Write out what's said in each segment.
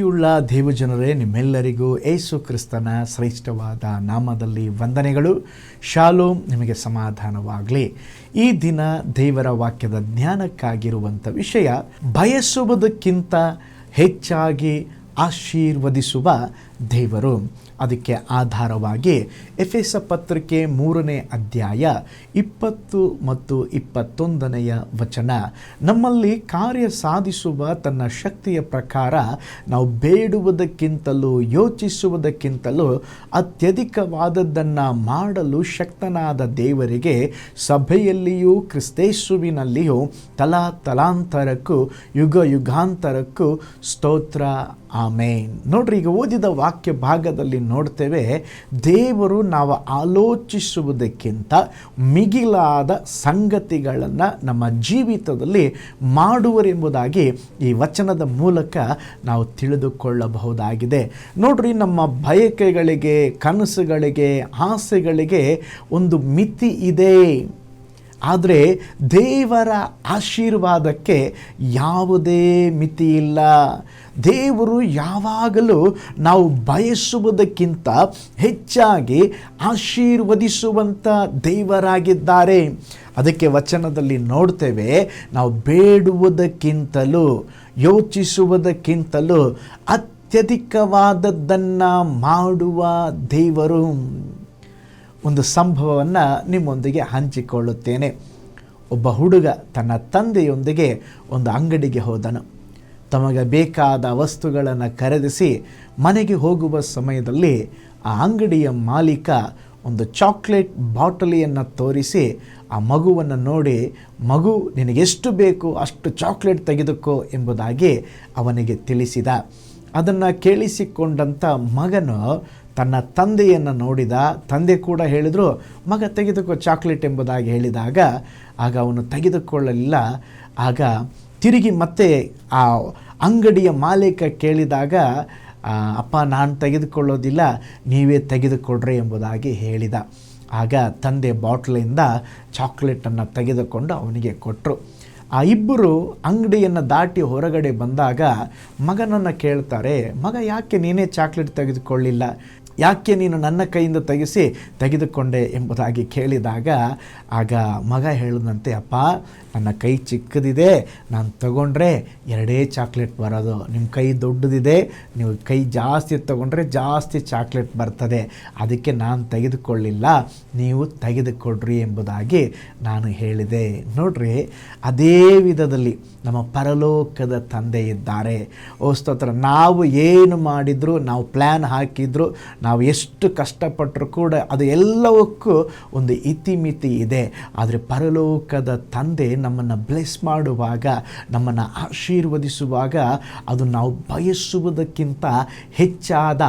ಪ್ರೀತಿಯುಳ್ಳ ದೇವಜನರೇ, ನಿಮ್ಮೆಲ್ಲರಿಗೂ ಏಸು ಕ್ರಿಸ್ತನ ಶ್ರೇಷ್ಠವಾದ ನಾಮದಲ್ಲಿ ವಂದನೆಗಳು. ಶಾಲೋಮ್, ನಿಮಗೆ ಸಮಾಧಾನವಾಗಲಿ. ಈ ದಿನ ದೇವರ ವಾಕ್ಯದ ಜ್ಞಾನಕ್ಕಾಗಿರುವಂಥ ವಿಷಯ, ಬಯಸುವುದಕ್ಕಿಂತ ಹೆಚ್ಚಾಗಿ ಆಶೀರ್ವದಿಸುವ ದೇವರು. ಅದಕ್ಕೆ ಆಧಾರವಾಗಿ ಎಫೆಸ ಪತ್ರಿಕೆ ಮೂರನೇ ಅಧ್ಯಾಯ ಇಪ್ಪತ್ತು ಮತ್ತು ಇಪ್ಪತ್ತೊಂದನೆಯ ವಚನ. ನಮ್ಮಲ್ಲಿ ಕಾರ್ಯ ಸಾಧಿಸುವ ತನ್ನ ಶಕ್ತಿಯ ಪ್ರಕಾರ ನಾವು ಬೇಡುವುದಕ್ಕಿಂತಲೂ ಯೋಚಿಸುವುದಕ್ಕಿಂತಲೂ ಅತ್ಯಧಿಕವಾದದ್ದನ್ನು ಮಾಡಲು ಶಕ್ತನಾದ ದೇವರಿಗೆ ಸಭೆಯಲ್ಲಿಯೂ ಕ್ರಿಸ್ತೇಸುವಿನಲ್ಲಿಯೂ ತಲಾ ತಲಾಂತರಕ್ಕೂ ಯುಗ ಯುಗಾಂತರಕ್ಕೂ ಸ್ತೋತ್ರ. ಆಮೇನ್. ನೋಡ್ರಿ, ಈಗ ಓದಿದ ವಾಕ್ಯ ಭಾಗದಲ್ಲಿ ನೋಡ್ತೇವೆ, ದೇವರು ನಾವು ಆಲೋಚಿಸುವುದಕ್ಕಿಂತ ಮಿಗಿಲಾದ ಸಂಗತಿಗಳನ್ನು ನಮ್ಮ ಜೀವಿತದಲ್ಲಿ ಮಾಡುವರೆಂಬುದಾಗಿ ಈ ವಚನದ ಮೂಲಕ ನಾವು ತಿಳಿದುಕೊಳ್ಳಬಹುದಾಗಿದೆ. ನೋಡ್ರಿ, ನಮ್ಮ ಬಯಕೆಗಳಿಗೆ, ಕನಸುಗಳಿಗೆ, ಆಸೆಗಳಿಗೆ ಒಂದು ಮಿತಿ ಇದೆ. ಆದರೆ ದೇವರ ಆಶೀರ್ವಾದಕ್ಕೆ ಯಾವುದೇ ಮಿತಿ ಇಲ್ಲ. ದೇವರು ಯಾವಾಗಲೂ ನಾವು ಬಯಸುವುದಕ್ಕಿಂತ ಹೆಚ್ಚಾಗಿ ಆಶೀರ್ವದಿಸುವಂಥ ದೇವರಾಗಿದ್ದಾರೆ. ಅದಕ್ಕೆ ವಚನದಲ್ಲಿ ನೋಡ್ತೇವೆ, ನಾವು ಬೇಡುವುದಕ್ಕಿಂತಲೂ, ಯೋಚಿಸುವುದಕ್ಕಿಂತಲೂ ಅತ್ಯಧಿಕವಾದದ್ದನ್ನು ಮಾಡುವ ದೇವರು. ಒಂದು ಸಂಭವವನ್ನು ನಿಮ್ಮೊಂದಿಗೆ ಹಂಚಿಕೊಳ್ಳುತ್ತೇನೆ. ಒಬ್ಬ ಹುಡುಗ ತನ್ನ ತಂದೆಯೊಂದಿಗೆ ಒಂದು ಅಂಗಡಿಗೆ ಹೋದನು. ತಮಗೆ ಬೇಕಾದ ವಸ್ತುಗಳನ್ನು ಖರೀದಿಸಿ ಮನೆಗೆ ಹೋಗುವ ಸಮಯದಲ್ಲಿ ಆ ಅಂಗಡಿಯ ಮಾಲೀಕ ಒಂದು ಚಾಕ್ಲೇಟ್ ಬಾಟಲಿಯನ್ನು ತೋರಿಸಿ ಆ ಮಗುವನ್ನು ನೋಡಿ, ಮಗು, ನಿನಗೆಷ್ಟು ಬೇಕು, ಅಷ್ಟು ಚಾಕ್ಲೇಟ್ ತೆಗೆದುಕೋ ಎಂಬುದಾಗಿ ಅವನಿಗೆ ತಿಳಿಸಿದ. ಅದನ್ನು ಕೇಳಿಸಿಕೊಂಡಂಥ ಮಗನು ತನ್ನ ತಂದೆಯನ್ನು ನೋಡಿದ. ತಂದೆ ಕೂಡ ಹೇಳಿದರು, ಮಗ, ತೆಗೆದುಕೋ ಚಾಕ್ಲೇಟ್ ಎಂಬುದಾಗಿ ಹೇಳಿದಾಗ, ಆಗ ಅವನು ತೆಗೆದುಕೊಳ್ಳಲಿಲ್ಲ. ಆಗ ತಿರುಗಿ ಮತ್ತೆ ಆ ಅಂಗಡಿಯ ಮಾಲೀಕ ಕೇಳಿದಾಗ ಅಪ್ಪ, ನಾನು ತೆಗೆದುಕೊಳ್ಳೋದಿಲ್ಲ, ನೀವೇ ತೆಗೆದುಕೊಡ್ರಿ ಎಂಬುದಾಗಿ ಹೇಳಿದ. ಆಗ ತಂದೆ ಬಾಟ್ಲಿಂದ ಚಾಕ್ಲೇಟನ್ನು ತೆಗೆದುಕೊಂಡು ಅವನಿಗೆ ಕೊಟ್ಟರು ಆ ಇಬ್ಬರು ಅಂಗಡಿಯನ್ನು ದಾಟಿ ಹೊರಗಡೆ ಬಂದಾಗ ಮಗನನ್ನು ಕೇಳ್ತಾರೆ ಮಗ ಯಾಕೆ ನೀನೇ ಚಾಕ್ಲೇಟ್ ತೆಗೆದುಕೊಳ್ಳಿಲ್ಲ? ಯಾಕೆ ನೀನು ನನ್ನ ಕೈಯಿಂದ ತೆಗೆಸಿ ತೆಗೆದುಕೊಂಡೆ ಎಂಬುದಾಗಿ ಕೇಳಿದಾಗ, ಆಗ ಮಗ ಹೇಳಿದಂತೆ, ಅಪ್ಪ, ನನ್ನ ಕೈ ಚಿಕ್ಕದಿದೆ, ನಾನು ತಗೊಂಡ್ರೆ ಎರಡೇ ಚಾಕ್ಲೇಟ್ ಬರೋದು. ನಿಮ್ಮ ಕೈ ದೊಡ್ಡದಿದೆ, ನೀವು ಕೈ ಜಾಸ್ತಿ ತಗೊಂಡ್ರೆ ಜಾಸ್ತಿ ಚಾಕ್ಲೇಟ್ ಬರ್ತದೆ. ಅದಕ್ಕೆ ನಾನು ತೆಗೆದುಕೊಳ್ಳಿಲ್ಲ, ನೀವು ತೆಗೆದುಕೊಡ್ರಿ ಎಂಬುದಾಗಿ ನಾನು ಹೇಳಿದೆ. ನೋಡ್ರಿ, ಅದೇ ವಿಧದಲ್ಲಿ ನಮ್ಮ ಪರಲೋಕದ ತಂದೆ ಇದ್ದಾರೆ. ಓ ಸ್ತೋತ್ರ, ನಾವು ಏನು ಮಾಡಿದರೂ, ನಾವು ಪ್ಲ್ಯಾನ್ ಹಾಕಿದ್ರು ನಾವು ಎಷ್ಟು ಕಷ್ಟಪಟ್ಟರೂ ಕೂಡ ಅದು ಎಲ್ಲವಕ್ಕೂ ಒಂದು ಇತಿಮಿತಿ ಇದೆ. ಆದರೆ ಪರಲೋಕದ ತಂದೆ ನಮ್ಮನ್ನು ಬ್ಲೆಸ್ ಮಾಡುವಾಗ, ನಮ್ಮನ್ನು ಆಶೀರ್ವದಿಸುವಾಗ ಅದು ನಾವು ಬಯಸುವುದಕ್ಕಿಂತ ಹೆಚ್ಚಾದ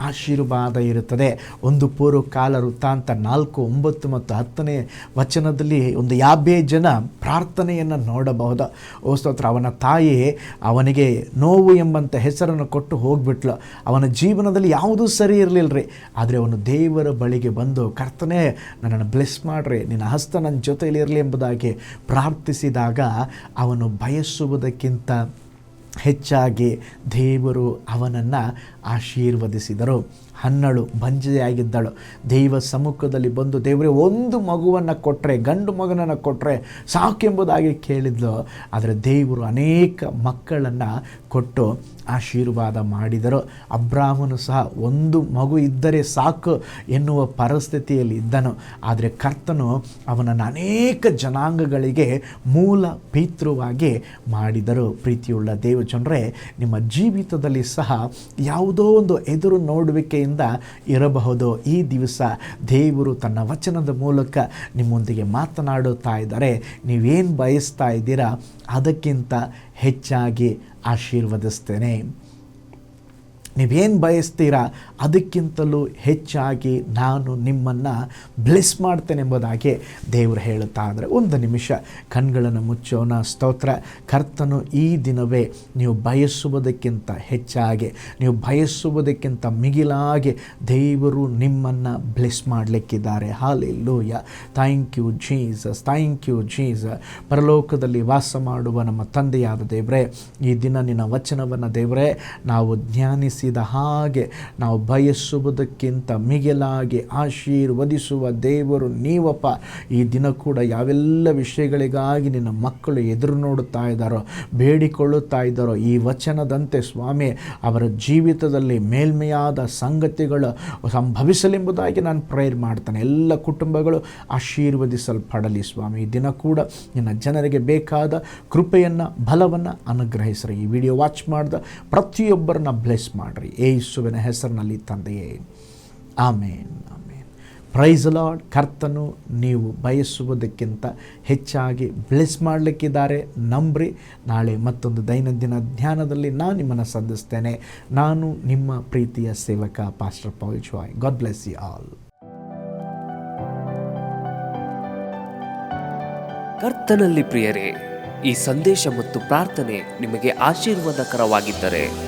ಆಶೀರ್ವಾದ ಇರುತ್ತದೆ. ಒಂದು ಪೂರ್ವಕಾಲ ವೃತ್ತಾಂತ ನಾಲ್ಕು, ಒಂಬತ್ತು ಮತ್ತು ಹತ್ತನೇ ವಚನದಲ್ಲಿ ಒಂದು ಯಾಭ್ಯ ಜನ ಪ್ರಾರ್ಥನೆಯನ್ನು ನೋಡಬಹುದು. ಓ ಸ್ತೋತ್ರ, ಅವನ ತಾಯಿ ಅವನಿಗೆ ನೋವು ಎಂಬಂಥ ಹೆಸರನ್ನು ಕೊಟ್ಟು ಹೋಗ್ಬಿಟ್ಲು. ಅವನ ಜೀವನದಲ್ಲಿ ಯಾವುದೂ ಸರಿ ಇರಲಿಲ್ಲ. ಆದರೆ ಅವನು ದೇವರ ಬಳಿಗೆ ಬಂದು, ಕರ್ತನೇ, ನನ್ನನ್ನು ಬ್ಲೆಸ್ ಮಾಡ್ರಿ. ನಿನ್ನ ಹಸ್ತ ನನ್ನ ಜೊತೆಯಲ್ಲಿ ಇರಲಿ ಎಂಬುದಾಗಿ ಪ್ರಾರ್ಥಿಸಿದಾಗ ಅವನು ಬಯಸುವುದಕ್ಕಿಂತ ಹೆಚ್ಚಾಗಿ ದೇವರು ಅವನನ್ನು ಆಶೀರ್ವದಿಸಿದರು. ಹನ್ನಳು ಬಂಜೆಯಾಗಿದ್ದಳು. ದೈವ ಸಮ್ಮುಖದಲ್ಲಿ ಬಂದು ದೇವರೇ, ಒಂದು ಮಗುವನ್ನು ಕೊಟ್ಟರೆ ಗಂಡು ಮಗನನ್ನು ಕೊಟ್ಟರೆ ಸಾಕೆಂಬುದಾಗಿ ಕೇಳಿದ್ಲು. ಆದರೆ ದೇವರು ಅನೇಕ ಮಕ್ಕಳನ್ನು ಕೊಟ್ಟು ಆಶೀರ್ವಾದ ಮಾಡಿದರು. ಅಬ್ರಾಹ್ಮನು ಸಹ ಒಂದು ಮಗು ಇದ್ದರೆ ಸಾಕು ಎನ್ನುವ ಪರಿಸ್ಥಿತಿಯಲ್ಲಿ ಇದ್ದನು. ಆದರೆ ಕರ್ತನು ಅವನನ್ನು ಅನೇಕ ಜನಾಂಗಗಳಿಗೆ ಮೂಲ ಪಿತೃವಾಗಿ ಮಾಡಿದರು. ಪ್ರೀತಿಯುಳ್ಳ ದೇವಜನರೇ, ನಿಮ್ಮ ಜೀವಿತದಲ್ಲಿ ಸಹ ಯಾವುದೋ ಒಂದು ಎದುರು ನೋಡುವಿಕೆಯಿಂದ ಇರಬಹುದು. ಈ ದಿವಸ ದೇವರು ತನ್ನ ವಚನದ ಮೂಲಕ ನಿಮ್ಮೊಂದಿಗೆ ಮಾತನಾಡುತ್ತಾ ಇದ್ದಾರೆ. ನೀವೇನು ಬಯಸ್ತಾ ಇದ್ದೀರಾ? ಅದಕ್ಕಿಂತ ಹೆಚ್ಚಾಗಿ ಆಶೀರ್ವದಿಸ್ತೇನೆ. ನೀವೇನು ಬಯಸ್ತೀರಾ ಅದಕ್ಕಿಂತಲೂ ಹೆಚ್ಚಾಗಿ ನಾನು ನಿಮ್ಮನ್ನು ಬ್ಲೆಸ್ ಮಾಡ್ತೇನೆ ಎಂಬುದಾಗಿ ದೇವರು ಹೇಳುತ್ತಾ ಅಂದರೆ ಒಂದು ನಿಮಿಷ ಕಣ್ಗಳನ್ನು ಮುಚ್ಚೋಣ, ಸ್ತೋತ್ರ. ಕರ್ತನು ಈ ದಿನವೇ ನೀವು ಬಯಸುವುದಕ್ಕಿಂತ ಹೆಚ್ಚಾಗಿ, ನೀವು ಬಯಸುವುದಕ್ಕಿಂತ ಮಿಗಿಲಾಗಿ ದೇವರು ನಿಮ್ಮನ್ನು bless ಮಾಡಲಿಕ್ಕಿದ್ದಾರೆ. Hallelujah thank you Jesus thank you Jesus ಪರಲೋಕದಲ್ಲಿ ವಾಸ ಮಾಡುವ ನಮ್ಮ ತಂದೆಯಾದ ದೇವರೇ, ಈ ದಿನ ನಿನ್ನ ವಚನವನ್ನು ದೇವರೇ, ನಾವು ಧ್ಯಾನಿಸಿದ ಹಾಗೆ ನಾವು ಬಯಸುವುದಕ್ಕಿಂತ ಮಿಗಿಲಾಗಿ ಆಶೀರ್ವದಿಸುವ ದೇವರು ನೀವಪ್ಪ. ಈ ದಿನ ಕೂಡ ಯಾವೆಲ್ಲ ವಿಷಯಗಳಿಗಾಗಿ ನಿನ್ನ ಮಕ್ಕಳು ಎದುರು ನೋಡುತ್ತಾ ಇದ್ದಾರೋ, ಬೇಡಿಕೊಳ್ಳುತ್ತಾ ಇದ್ದಾರೋ, ಈ ವಚನದಂತೆ ಸ್ವಾಮಿ, ಅವರ ಜೀವಿತದಲ್ಲಿ ಮೇಲ್ಮೆಯಾದ ಸಂಗತಿಗಳು ಸಂಭವಿಸಲೆಂಬುದಾಗಿ ನಾನು ಪ್ರೇರ್ ಮಾಡ್ತೇನೆ. ಎಲ್ಲ ಕುಟುಂಬಗಳು ಆಶೀರ್ವದಿಸಲ್ಪಡಲಿ ಸ್ವಾಮಿ. ಈ ದಿನ ಕೂಡ ನಿನ್ನ ಜನರಿಗೆ ಬೇಕಾದ ಕೃಪೆಯನ್ನು, ಬಲವನ್ನು ಅನುಗ್ರಹಿಸ್ರಿ. ಈ ವಿಡಿಯೋ ವಾಚ್ ಮಾಡಿದ ಪ್ರತಿಯೊಬ್ಬರನ್ನ ಬ್ಲೆಸ್ ಮಾಡಿರಿ. ಏಸುವಿನ ಹೆಸರಿನಲ್ಲಿ ತಂದೆಯೇ. ಆಮೇನ್ ಆಮೇನ್. ಪ್ರೈಸ್ ಲಾರ್ಡ್ ಕರ್ತನು ನೀವು ಬಯಸುವುದಕ್ಕಿಂತ ಹೆಚ್ಚಾಗಿ ಬ್ಲೆಸ್ ಮಾಡಲಿಕ್ಕಿದ್ದಾರೆ. ನಂಬ್ರಿ. ನಾಳೆ ಮತ್ತೊಂದು ದೈನಂದಿನ ಧ್ಯಾನದಲ್ಲಿ ನಾನು ನಿಮ್ಮನ್ನು ಸಂಧಿಸ್ತೇನೆ. ನಾನು ನಿಮ್ಮ ಪ್ರೀತಿಯ ಸೇವಕ pastor Paul Joy God bless you all ಕರ್ತನಲ್ಲಿ ಪ್ರಿಯರೇ, ಈ ಸಂದೇಶ ಮತ್ತು ಪ್ರಾರ್ಥನೆ ನಿಮಗೆ ಆಶೀರ್ವಾದಕರವಾಗಿದ್ದರೆ